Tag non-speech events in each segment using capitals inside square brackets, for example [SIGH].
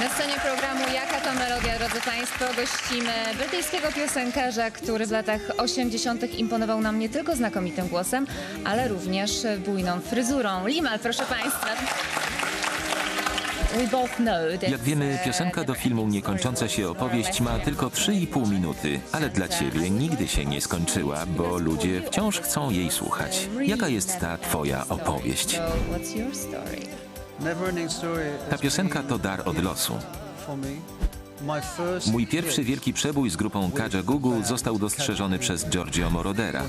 Na scenie programu Jaka to melodia, drodzy Państwo, gościmy brytyjskiego piosenkarza, który w latach 80. imponował nam nie tylko znakomitym głosem, ale również bujną fryzurą. Limal, proszę Państwa. Jak wiemy, uh, piosenka do filmu Niekończąca się opowieść ma tylko 3,5 minuty, ale dla ciebie nigdy się nie skończyła, bo ludzie wciąż chcą jej słuchać. Jaka jest ta twoja opowieść? Ta piosenka to dar od losu. Mój pierwszy wielki przebój z grupą Kaja Gugu został dostrzeżony przez Giorgio Morodera,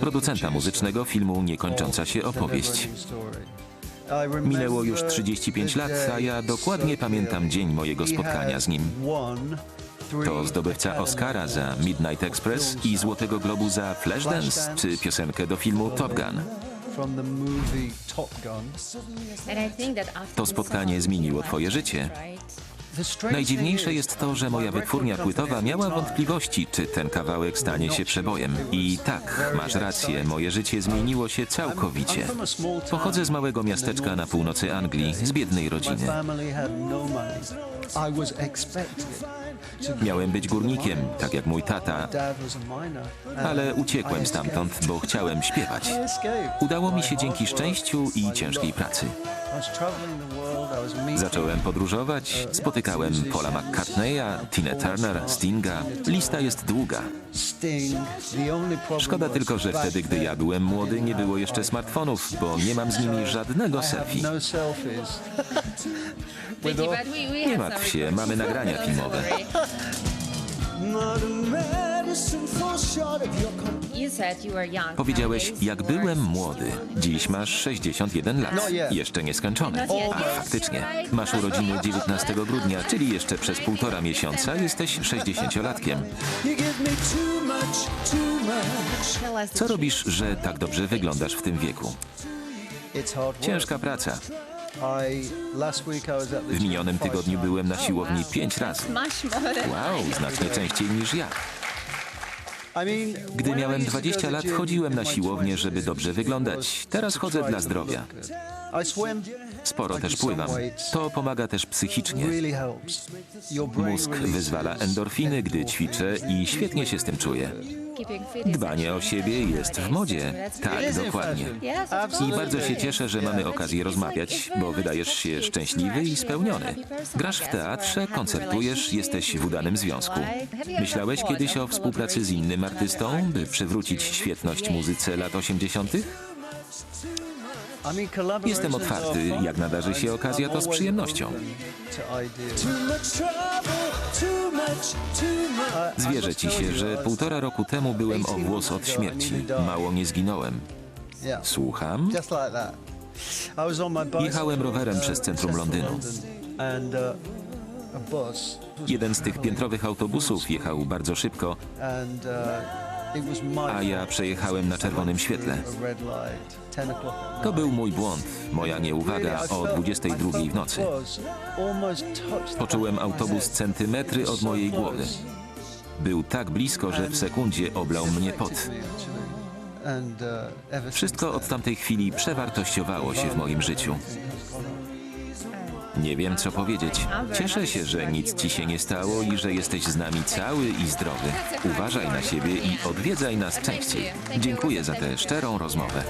producenta muzycznego filmu Niekończąca się opowieść. Minęło już 35 lat, a ja dokładnie pamiętam dzień mojego spotkania z nim. To zdobywca Oscara za Midnight Express i Złotego Globu za Flashdance czy piosenkę do filmu Top Gun. To spotkanie zmieniło twoje życie. Najdziwniejsze jest to, że moja wytwórnia płytowa miała wątpliwości, czy ten kawałek stanie się przebojem. I tak, masz rację, moje życie zmieniło się całkowicie. Pochodzę z małego miasteczka na północy Anglii, z biednej rodziny. Miałem być górnikiem, tak jak mój tata, ale uciekłem stamtąd, bo chciałem śpiewać. Udało mi się dzięki szczęściu i ciężkiej pracy. Zacząłem podróżować, spotykałem Paula McCartneya, Tina Turner, Stinga. Lista jest długa. Szkoda tylko, że wtedy, gdy ja byłem młody, nie było jeszcze smartfonów, bo nie mam z nimi żadnego selfie. We Nie martw się, mamy nagrania filmowe. [LAUGHS] Powiedziałeś, jak byłem młody. Dziś masz 61 lat. Jeszcze nieskończone. A faktycznie. Masz urodziny 19 grudnia, czyli jeszcze przez półtora miesiąca jesteś 60-latkiem. Tell us the Co robisz, że tak dobrze wyglądasz w tym wieku? Ciężka praca. W minionym tygodniu byłem na siłowni pięć razy. truth. Much more than Wow, znacznie częściej niż ja. Gdy miałem 20 lat, chodziłem na siłownię, żeby dobrze wyglądać. Teraz chodzę dla zdrowia. Sporo też pływam. To pomaga też psychicznie. Mózg wyzwala endorfiny, gdy ćwiczę i świetnie się z tym czuję. Dbanie o siebie jest w modzie. Tak, dokładnie. I bardzo się cieszę, że mamy okazję rozmawiać, bo wydajesz się szczęśliwy i spełniony. Grasz w teatrze, koncertujesz, jesteś w udanym związku. Myślałeś kiedyś o współpracy z innym artystą, by przywrócić świetność muzyce lat 80.? Jestem otwarty. Jak nadarzy się okazja, to z przyjemnością. Zwierzę ci się, że półtora roku temu byłem o włos od śmierci. Mało nie zginąłem. Słucham? Jechałem rowerem przez centrum Londynu. Jeden z tych piętrowych autobusów jechał bardzo szybko, a ja przejechałem na czerwonym świetle. To był mój błąd, moja nieuwaga o 22 w nocy. Poczułem autobus centymetry od mojej głowy. Był tak blisko, że w sekundzie oblał mnie pot. Wszystko od tamtej chwili przewartościowało się w moim życiu. Nie wiem, co powiedzieć. Cieszę się, że nic ci się nie stało i że jesteś z nami cały i zdrowy. Uważaj na siebie i odwiedzaj nas częściej. Dziękuję za tę szczerą rozmowę.